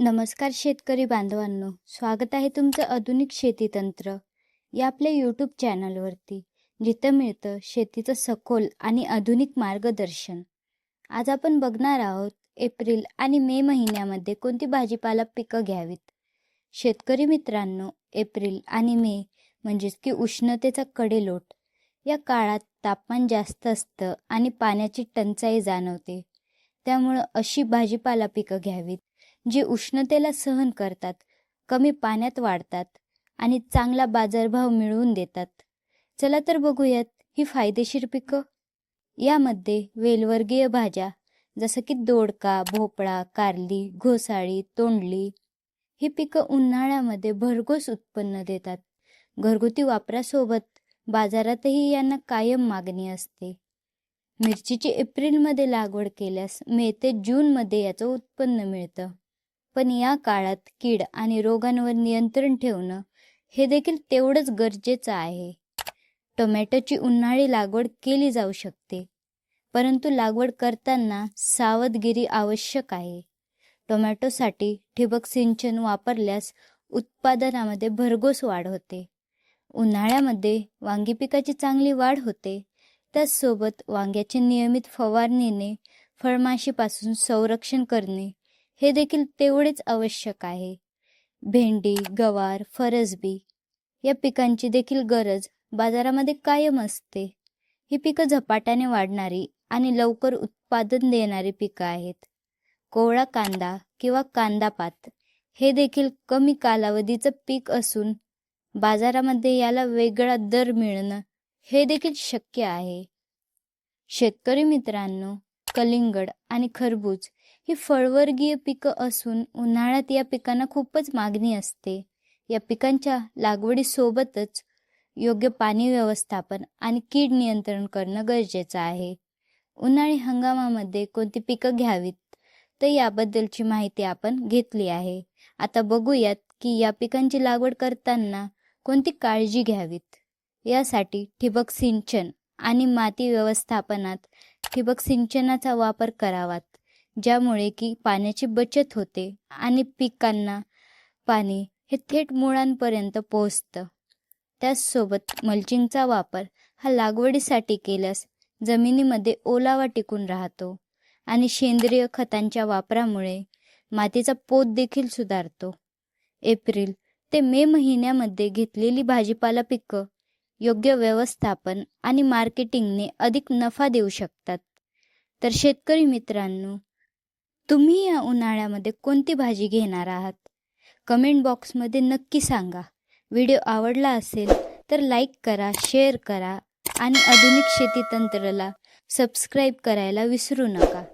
नमस्कार शेतकरी बांधवांनो स्वागत आहे तुमचं आधुनिक शेती तंत्र या आपल्या यूट्यूब चॅनलवरती जिथं मिळतं शेतीचं सखोल आणि आधुनिक मार्गदर्शन. आज आपण बघणार आहोत एप्रिल आणि मे महिन्यामध्ये कोणती भाजीपाला पिकं घ्यावीत. शेतकरी मित्रांनो एप्रिल आणि मे म्हणजेच की उष्णतेचा कडेलोट या काळात तापमान जास्त असतं आणि पाण्याची टंचाई जाणवते. त्यामुळं अशी भाजीपाला पिकं घ्यावीत. जी उष्णतेला सहन करतात कमी पाण्यात वाढतात आणि चांगला बाजारभाव मिळवून देतात. चला तर बघूयात ही फायदेशीर पिकं. यामध्ये वेलवर्गीय भाज्या जसं की दोडका भोपळा कारली घोसाळी तोंडली ही पिकं उन्हाळ्यामध्ये भरघोस उत्पन्न देतात. घरगुती वापरासोबत बाजारातही यांना कायम मागणी असते. मिरचीची एप्रिलमध्ये लागवड केल्यास मे ते जूनमध्ये याचं उत्पन्न मिळतं. पण या काळात कीड आणि रोगांवर नियंत्रण ठेवणं हे देखील तेवढंच गरजेचं आहे. टोमॅटोची उन्हाळी लागवड केली जाऊ शकते परंतु लागवड करताना सावधगिरी आवश्यक आहे. टोमॅटोसाठी ठिबक सिंचन वापरल्यास उत्पादनामध्ये भरघोस वाढ होते. उन्हाळ्यामध्ये वांगी पिकाची चांगली वाढ होते. त्याचसोबत वांग्याचे नियमित फवारणीने फळमाशीपासून संरक्षण करणे हे देखील तेवढेच आवश्यक आहे. भेंडी गवार फरसबी या पिकांची देखील गरज बाजारामध्ये कायम असते. ही पिकं झपाट्याने वाढणारी आणि लवकर उत्पादन देणारी पिकं आहेत. कोवळा कांदा किंवा कांदापात हे देखील कमी कालावधीचं पीक असून बाजारामध्ये याला वेगळा दर मिळणं हे देखील शक्य आहे. शेतकरी मित्रांनो कलिंगड आणि खरबूज ही फळवर्गीय पिकं असून उन्हाळ्यात या पिकांना खूपच मागणी असते. या पिकांच्या लागवडीसोबतच योग्य पाणी व्यवस्थापन आणि कीड नियंत्रण करणं गरजेचं आहे. उन्हाळी हंगामामध्ये कोणती पिकं घ्यावीत? तर याबद्दलची माहिती आपण घेतली आहे. आता बघूयात की या पिकांची लागवड करताना कोणती काळजी घ्यावीत? यासाठी ठिबक सिंचन आणि माती व्यवस्थापनात ठिबक सिंचनाचा वापर करावात ज्यामुळे की पाण्याची बचत होते आणि पिकांना पाणी हे थेट मुळांपर्यंत पोहोचतं. त्याचसोबत मल्चिंगचा वापर हा लागवडीसाठी केल्यास जमिनीमध्ये ओलावा टिकून राहतो आणि सेंद्रिय खतांच्या वापरामुळे मातीचा पोत देखील सुधारतो. एप्रिल ते मे महिन्यामध्ये घेतलेली भाजीपाला पिकं योग्य व्यवस्थापन आणि मार्केटिंगने अधिक नफा देऊ शकतात. तर शेतकरी मित्रांनो तुम्ही या उन्हाळ्यामध्ये कोणती भाजी घेणार आहात? कमेंट बॉक्समध्ये नक्की सांगा. व्हिडिओ आवडला असेल तर लाईक करा शेअर करा आणि आधुनिक शेती तंत्राला सबस्क्राईब करायला विसरू नका.